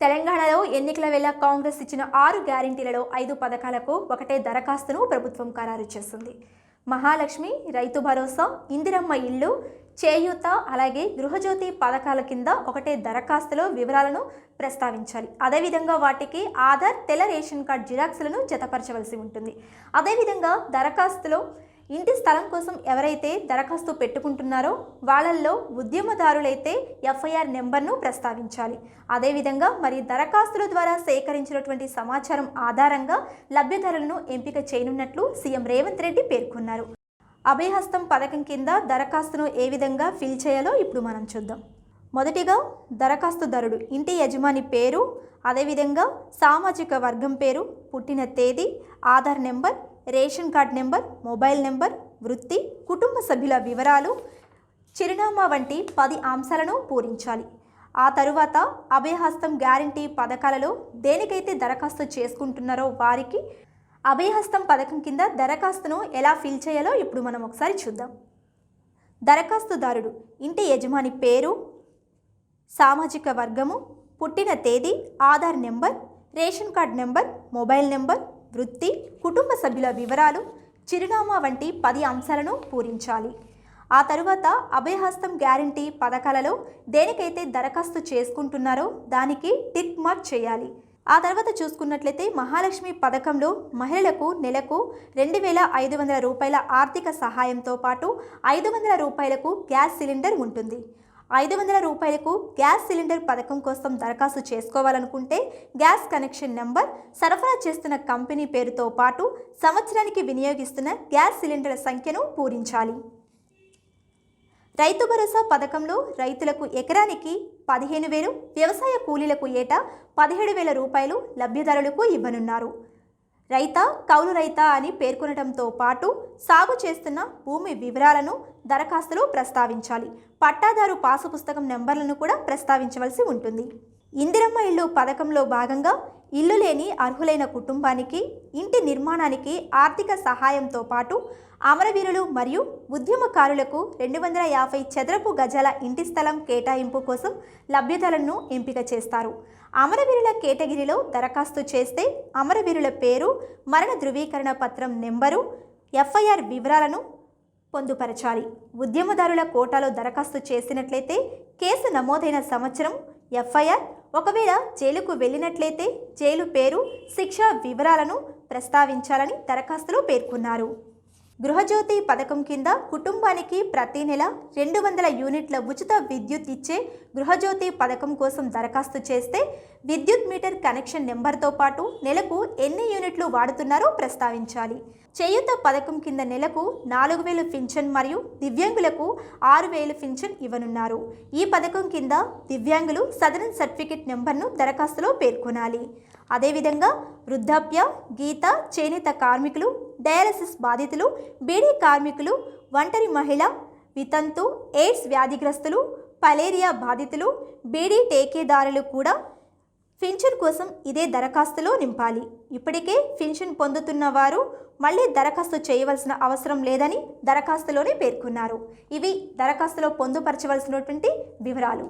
తెలంగాణలో ఎన్నికల వేళ కాంగ్రెస్ ఇచ్చిన ఆరు గ్యారంటీలలో ఐదు పథకాలకు ఒకటే దరఖాస్తును ప్రభుత్వం ఖరారు చేసింది. మహాలక్ష్మి రైతు భరోసా ఇందిరమ్మ ఇల్లు చేయూత అలాగే గృహజ్యోతి పథకాల కింద ఒకటే దరఖాస్తులో వివరాలను ప్రస్తావించాలి. అదేవిధంగా వాటికి ఆధార్ తెల్ల రేషన్ కార్డ్ జిరాక్స్లను జతపరచవలసి ఉంటుంది. అదేవిధంగా దరఖాస్తులో ఇంటి స్థలం కోసం ఎవరైతే దరఖాస్తు పెట్టుకుంటున్నారో వాళ్ళల్లో ఉద్యమదారులైతే ఎఫ్ఐఆర్ నెంబర్ను ప్రస్తావించాలి. అదేవిధంగా మరి దరఖాస్తుల ద్వారా సేకరించినటువంటి సమాచారం ఆధారంగా లబ్ధిదారులను ఎంపిక చేయనున్నట్లు సీఎం రేవంత్ రెడ్డి పేర్కొన్నారు. అభయహస్తం పథకం కింద దరఖాస్తును ఏ విధంగా ఫిల్ చేయాలో ఇప్పుడు మనం చూద్దాం. మొదటిగా దరఖాస్తుదారుడు ఇంటి యజమాని పేరు అదేవిధంగా సామాజిక వర్గం పేరు పుట్టిన తేదీ Aadhaar number ration card number mobile number వృత్తి కుటుంబ సభ్యుల వివరాలు చిరునామా వంటి పది అంశాలను పూరించాలి. ఆ తరువాత అభయహస్తం గ్యారంటీ పథకాలలో దేనికైతే దరఖాస్తు చేసుకుంటున్నారో వారికి అభయహస్తం పథకం కింద దరఖాస్తును ఎలా ఫిల్ చేయాలో ఇప్పుడు మనం ఒకసారి చూద్దాం. దరఖాస్తుదారుడు ఇంటి యజమాని పేరు సామాజిక వర్గము పుట్టిన తేదీ Aadhaar number ration card number mobile number వృత్తి కుటుంబ సభ్యుల వివరాలు చిరునామా వంటి పది అంశాలను పూరించాలి. ఆ తరువాత అభయహస్తం గ్యారంటీ పథకాలలో దేనికైతే దరఖాస్తు చేసుకుంటున్నారో దానికి టిక్ మార్క్ చేయాలి. ఆ తర్వాత చూసుకున్నట్లయితే మహాలక్ష్మి పథకంలో మహిళలకు నెలకు రెండు వేల ఐదు వందల రూపాయల ఆర్థిక సహాయంతో పాటు ఐదు వందల రూపాయలకు గ్యాస్ సిలిండర్ ఉంటుంది. ఐదు వందల రూపాయలకు గ్యాస్ సిలిండర్ పథకం కోసం దరఖాస్తు చేసుకోవాలనుకుంటే గ్యాస్ కనెక్షన్ నెంబర్ సరఫరా చేస్తున్న కంపెనీ పేరుతో పాటు సంవత్సరానికి వినియోగిస్తున్న గ్యాస్ సిలిండర్ల సంఖ్యను పూరించాలి. రైతు భరోసా పథకంలో రైతులకు ఎకరానికి పదిహేను వేలు వ్యవసాయ కూలీలకు ఏటా పదిహేడు వేల రూపాయలు లబ్ధిదారులకు ఇవ్వనున్నారు. రైత కౌలు రైత అని పేర్కొనడంతో పాటు సాగు చేస్తున్న భూమి వివరాలను దరఖాస్తులో ప్రస్తావించాలి. పట్టాదారు పాసు పుస్తకం నెంబర్లను కూడా ప్రస్తావించవలసి ఉంటుంది. ఇందిరమ్మ ఇల్లు పథకంలో భాగంగా ఇల్లు లేని అర్హులైన కుటుంబానికి ఇంటి నిర్మాణానికి ఆర్థిక సహాయంతో పాటు అమరవీరులు మరియు ఉద్యమకారులకు రెండు వందల యాభై చదరపు గజాల ఇంటి స్థలం కేటాయింపు కోసం లభ్యతలను ఎంపిక చేస్తారు. అమరవీరుల కేటగిరీలో దరఖాస్తు చేస్తే అమరవీరుల పేరు మరణ ధృవీకరణ పత్రం నెంబరు ఎఫ్ఐఆర్ వివరాలను పొందుపరచాలి. ఉద్యమదారుల కోటాలో దరఖాస్తు చేసినట్లయితే కేసు నమోదైన సంవత్సరం ఎఫ్ఐఆర్ ఒకవేళ జైలుకు వెళ్ళినట్లయితే జైలు పేరు శిక్ష వివరాలను ప్రస్తావించాలని దరఖాస్తులో పేర్కొన్నారు. గృహజ్యోతి పథకం కింద కుటుంబానికి ప్రతి నెల రెండు వందల యూనిట్ల ఉచిత విద్యుత్ ఇచ్చే గృహజ్యోతి పథకం కోసం దరఖాస్తు చేస్తే విద్యుత్ మీటర్ కనెక్షన్ నెంబర్తో పాటు నెలకు ఎన్ని యూనిట్లు వాడుతున్నారో ప్రస్తావించాలి. చేయూత పథకం కింద నెలకు నాలుగు వేలు పింఛన్ మరియు దివ్యాంగులకు ఆరు వేలు పింఛన్ ఇవ్వనున్నారు. ఈ పథకం కింద దివ్యాంగులు సదరన్ సర్టిఫికెట్ నెంబర్ను దరఖాస్తులో పేర్కొనాలి. అదేవిధంగా వృద్ధాప్య గీత చేనేత కార్మికులు డయాలసిస్ బాధితులు బీడీ కార్మికులు ఒంటరి మహిళ వితంతు ఎయిడ్స్ వ్యాధిగ్రస్తులు పలేరియా బాధితులు బీడీ టేకేదారులు కూడా పింఛన్ కోసం ఇదే దరఖాస్తులో నింపాలి. ఇప్పటికే పింఛన్ పొందుతున్న వారు మళ్ళీ దరఖాస్తు చేయవలసిన అవసరం లేదని దరఖాస్తులోనే పేర్కొన్నారు. ఇవి దరఖాస్తులో పొందుపరచవలసినటువంటి వివరాలు.